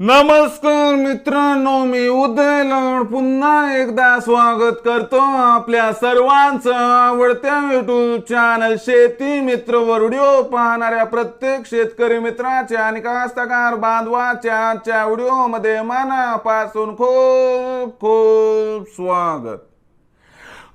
नमस्कार मित्रांनो मी उदय पुन्हा एकदा स्वागत करतो आपल्या सर्वांचं आवडत्या युट्यूब चॅनल शेती मित्र वर व्हिडिओ पाहणाऱ्या प्रत्येक शेतकरी मित्राच्या आणि कास्तकार बांधवाच्या आजच्या व्हिडिओमध्ये मनापासून खूप खूप स्वागत.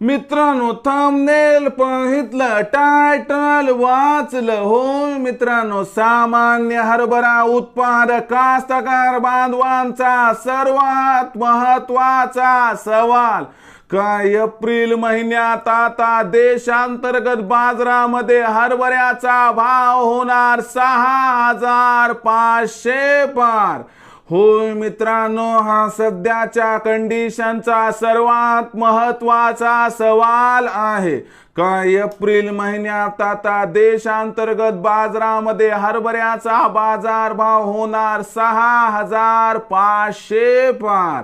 मित्रांनो थंबनेल पाहितलं टायटल वाचलं. हो मित्रांनो सामान्य हरभरा उत्पादक कास्तकार बांधवांचा सर्वात महत्त्वाचा सवाल. काय एप्रिल महिन्यात आता देशांतर्गत बाजारामध्ये हरभऱ्याचा भाव होणार सहा हजार पाचशे पार. होय मित्रांनो हा सध्याच्या कंडिशनचा सर्वात महत्त्वाचा सवाल आहे. काय एप्रिल महिन्यात आता देशांतर्गत बाजारामध्ये हरभऱ्याचा बाजारभाव होणार सहा हजार पाचशे पार.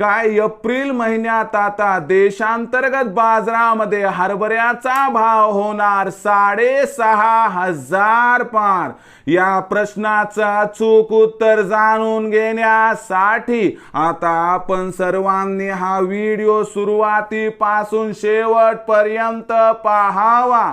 काय एप्रिल महिन्यात आता देशांतर्गत बाजारामध्ये हरभऱ्याचा भाव होणार साडेसहा हजार पार. या प्रश्नाचं अचूक उत्तर जाणून घेण्यासाठी आता आपण सर्वांनी हा व्हिडिओ सुरुवातीपासून शेवटपर्यंत पाहावा.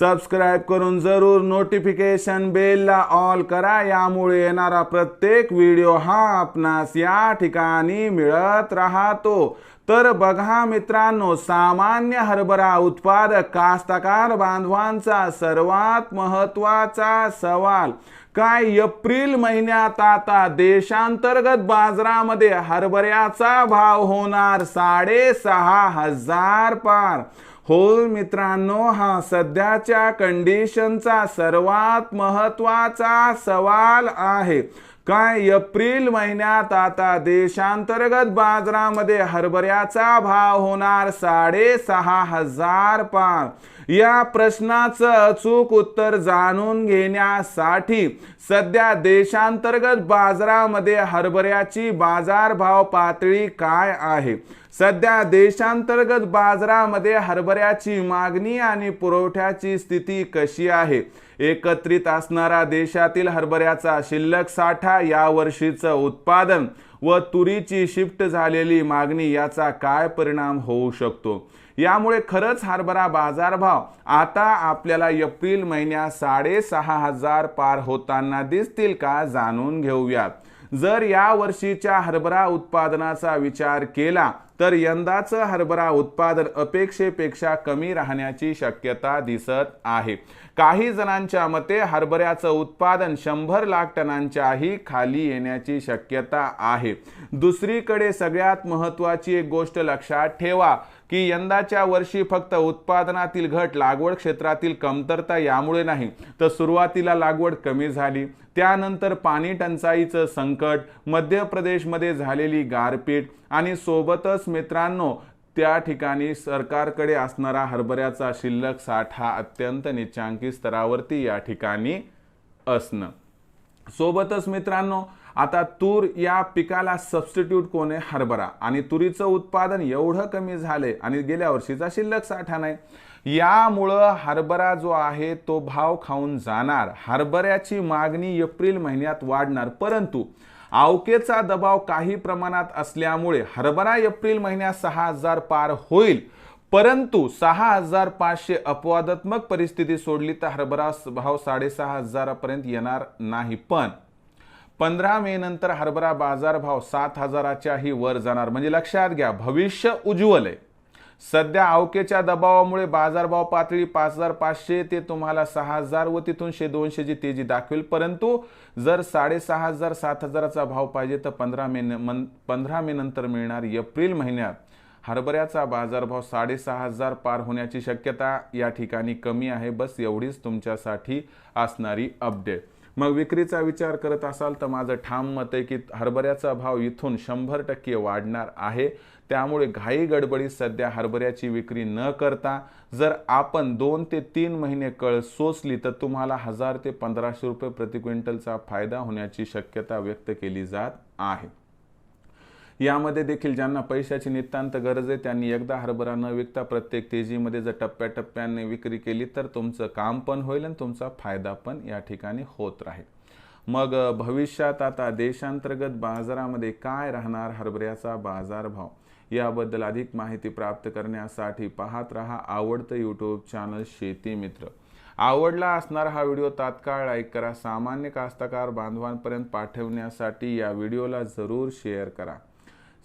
सबस्क्राईब करून जरूर नोटिफिकेशन बेलला ऑल करा. यामुळे येणारा प्रत्येक व्हिडिओ हा आपणास या ठिकाणी मिळत राहतो. तर बघा मित्रांनो सामान्य हरभरा उत्पादक कास्तकार बांधवांचा सर्वात महत्त्वाचा सवाल काय एप्रिल महिन्यात आता देशांतर्गत बाजारामध्ये हरभऱ्याचा भाव होणार? साडेसहा हजार पार. होल मित्रांनो हा सध्याच्या कंडिशनचा सर्वात महत्त्वाचा सवाल आहे. काय एप्रिल महिन्यात आता देशांतर्गत बाजारामध्ये हरभऱ्याचा भाव होणार? साडेसहा हजार पाव. या प्रश्नाचं अचूक उत्तर जाणून घेण्यासाठी सध्या देशांतर्गत बाजारामध्ये हरभऱ्याची बाजारभाव पातळी काय आहे? सध्या देशांतर्गत बाजारामध्ये हरभऱ्याची मागणी आणि पुरवठ्याची स्थिती कशी आहे? एकत्रित असणारा देशातील हरभऱ्याचा शिल्लक साठा या वर्षीचं उत्पादन व तुरीची शिफ्ट झालेली मागणी याचा काय परिणाम होऊ शकतो? यामुळे खरंच हरभरा बाजारभाव आता आपल्याला एप्रिल महिन्यात साडेसहा हजार पार होताना दिसतील का जाणून घेऊयात जर या वर्षीच्या हरभरा उत्पादनाचा विचार केला तर यंदाचं हरभरा उत्पादन अपेक्षेपेक्षा कमी राहण्याची शक्यता दिसत आहे. काही जणांच्या मते हरभऱ्याचं उत्पादन शंभर लाख टनांच्याही खाली येण्याची शक्यता आहे. दुसरीकडे सगळ्यात महत्वाची एक गोष्ट लक्षात ठेवा की यंदाच्या वर्षी फक्त उत्पादनातील घट लागवड क्षेत्रातील कमतरता यामुळे नाही तर सुरुवातीला लागवड कमी झाली. त्यानंतर पाणी टंचाईचं संकट मध्य प्रदेशमध्ये झालेली गारपीट आणि सोबतच मित्रांनो त्या ठिकाणी सरकारकडे असणारा हरभऱ्याचा शिल्लक साठा अत्यंत निचांकी स्तरावरती या ठिकाणी असणं. सोबतच मित्रांनो आता तूर या पिकाला सबस्टिट्यूट कोण? आहे हरभरा. आणि तुरीचं उत्पादन एवढं कमी झालंय आणि गेल्या वर्षीचा शिल्लक साठा नाही. यामुळं हरभरा जो आहे तो भाव खाऊन जाणार. हरभऱ्याची मागणी एप्रिल महिन्यात वाढणार. परंतु आवकेचा दबाव काही प्रमाणात असल्यामुळे हरभरा एप्रिल महिन्यात सहा हजार पार होईल. परंतु सहा हजार पाचशे अपवादात्मक परिस्थिती सोडली तर हरभरा भाव साडेसहा हजारापर्यंत येणार नाही. पण पंधरा मे नंतर हरभरा बाजारभाव सात हजाराच्याही वर जाणार. म्हणजे लक्षात घ्या भविष्य उज्ज्वल आहे. सध्या आवकेच्या दबावामुळे बाजारभाव पातळी पाच हजार पाचशे ते तुम्हाला सहा हजार व तिथून शे दोनशेची तेजी दाखवेल. परंतु जर साडेसहा हजार सात हजाराचा भाव पाहिजे तर पंधरा मे पंधरा मे नंतर मिळणार एप्रिल महिन्यात. हरभऱ्याचा बाजारभाव साडेसहा हजार पार होण्याची शक्यता या ठिकाणी कमी आहे. बस एवढीच तुमच्यासाठी असणारी अपडेट मग विक्रीचा विचार करत असाल तर माझं ठाम मत आहे की हरभऱ्याचा भाव इथून शंभर टक्के वाढणार आहे. त्यामुळे घाई गडबडीत सध्या हरभऱ्याची विक्री न करता जर आपण दोन ते तीन महिने कळ सोसली तर तुम्हाला हजार ते पंधराशे रुपये प्रति क्विंटलचा फायदा होण्याची शक्यता व्यक्त केली जात आहे. यामध्ये देखील ज्यांना पैशाची नितांत गरज आहे त्यांनी एकदा हरभरा न विकता प्रत्येक तेजीमध्ये जर टप्प्याटप्प्याने विक्री केली तर तुमचं काम पण होईल आणि तुमचा फायदा पण या ठिकाणी होत राहील. मग भविष्यात आता देशांतर्गत बाजारामध्ये काय राहणार हरभऱ्याचा बाजारभाव? याबद्दल अधिक माहिती प्राप्त करण्यासाठी पाहत रहा आवडतं यूट्यूब चॅनल शेती मित्र. आवडला असणारा हा व्हिडिओ तात्काळ लाईक करा. सामान्य कास्तकार बांधवांपर्यंत पाठवण्यासाठी या व्हिडिओला जरूर शेअर करा.